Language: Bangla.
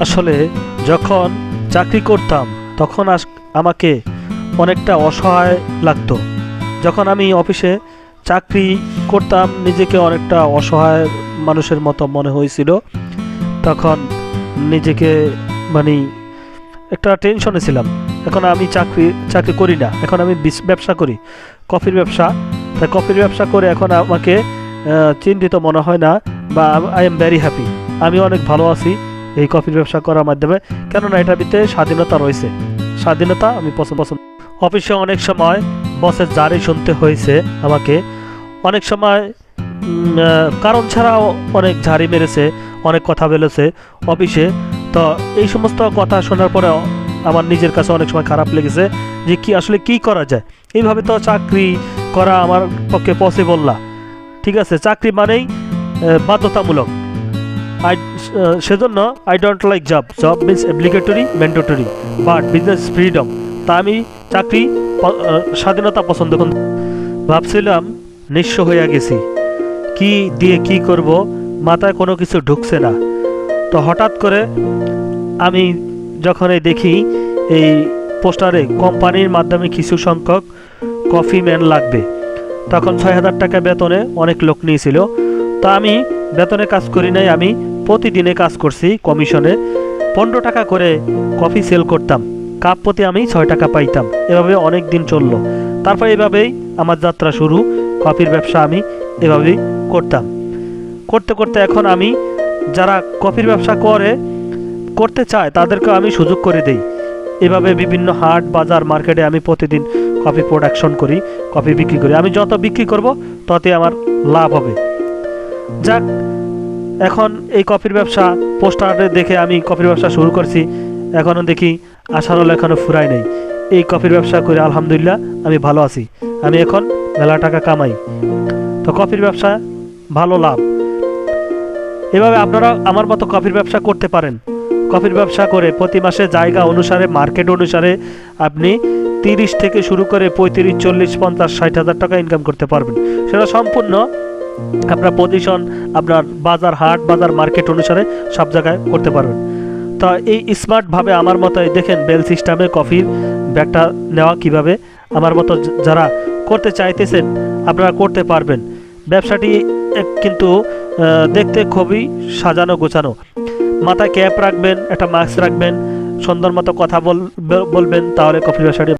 আসলে যখন চাকরি করতাম, তখন আমাকে অনেকটা অসহায় লাগতো। যখন আমি অফিসে চাকরি করতাম, নিজেকে অনেকটা অসহায় মানুষের মতো মনে হয়েছিল। তখন নিজেকে মানে একটা টেনশনে ছিলাম। এখন আমি চাকরি চাকরি করি না। এখন আমি বিস- ব্যবসা করি। কফির ব্যবসা। তাই কফির ব্যবসা করে এখন আমাকে চিন্তিত মনে হয় না বা আই এম ভেরি হ্যাপি আমি অনেক ভালো আছি। এই কফির ব্যবসা করার মাধ্যমে। কেননা এটার ভিতরে স্বাধীনতা রয়েছে। স্বাধীনতা আমি পছন্দ পছন্দ। অফিসে অনেক সময় বসের জারি শুনতে হয়েছে আমাকে। অনেক সময় কারণ ছাড়াও অনেক ঝাড়ি মেরেছে, অনেক কথা বলেছে অফিসে। তো এই সমস্ত কথা শোনার পরে আমার নিজের কাছে অনেক সময় খারাপ লেগেছে যে কি আসলে কি করা যায়। এইভাবে তো চাকরি করা আমার পক্ষে পসিবল না। ঠিক আছে, চাকরি মানেই বাধ্যতামূলক। আই সেজন্য I don't like job job means obligatory mandatory but business freedom তা আমি চাকরি স্বাধীনতা পছন্দ করি, ভাবছিলাম নিঃস্ব হয়ে গেছি। কি দিয়ে কি করব, মাথায় কোনো কিছু ঢুকছে না। তো হঠাৎ করে আমি যখন দেখি, এই পোস্টারে কোম্পানির মাধ্যমে কিছু সংখ্যক কফি ম্যান লাগবে। তখন ছয় হাজার টাকা বেতনে অনেক লোক নিয়েছিল। তা আমি বেতনে কাজ করি নাই, আমি প্রতিদিনে কাজ করছি কমিশনে। পনেরো টাকা করে কফি সেল করতাম। কাপ প্রতি আমি ছয় টাকা পাইতাম। এভাবে অনেক দিন চলল। তারপর এভাবেই আমার যাত্রা শুরু। কফির ব্যবসা আমি এভাবেই করতাম। করতে করতে এখন আমি যারা কফির ব্যবসা করে, করতে চায় তাদেরকে আমি সুযোগ করে দেই। এভাবে বিভিন্ন হাট, বাজার, মার্কেটে আমি প্রতিদিন কফি প্রোডাকশন করি, কফি বিক্রি করি। আমি যত বিক্রি করব, ততই আমার লাভ হবে। যাক এখন এই কফির ব্যবসা পোস্টারে দেখে আমি কফির ব্যবসা শুরু করছি। এখনও দেখি আশার আলো এখনও ফুরাই নেই। এই কফির ব্যবসা করে আলহামদুলিল্লাহ আমি ভালো আছি। আমি এখন মেলা টাকা কামাই। তো কফির ব্যবসা ভালো লাভ। এভাবে আপনারা আমার মতো কফির ব্যবসা করতে পারেন। কফির ব্যবসা করে প্রতি মাসে জায়গা অনুসারে, মার্কেট অনুসারে আপনি তিরিশ থেকে শুরু করে পঁয়ত্রিশ, চল্লিশ, পঞ্চাশ, ষাট হাজার টাকা ইনকাম করতে পারবেন। সেটা সম্পূর্ণ আপনার পজিশন আপনার বাজার হাট, বাজার মার্কেট অনুসারে সব জায়গায় করতে পারবেন। তা এই স্মার্টভাবে আমার মতো দেখেন বেল সিস্টেমে কফির ব্যাগটা নেওয়া কীভাবে, আমার মতো যারা করতে চাইতেছেন, আপনারা করতে পারবেন। ব্যবসাটি কিন্তু দেখতে খুবই সাজানো গোছানো। মাথায় ক্যাপ রাখবেন, একটা মাস্ক রাখবেন, সুন্দর মতো কথা বল বলবেন, তাহলে কফি ব্যবসাটি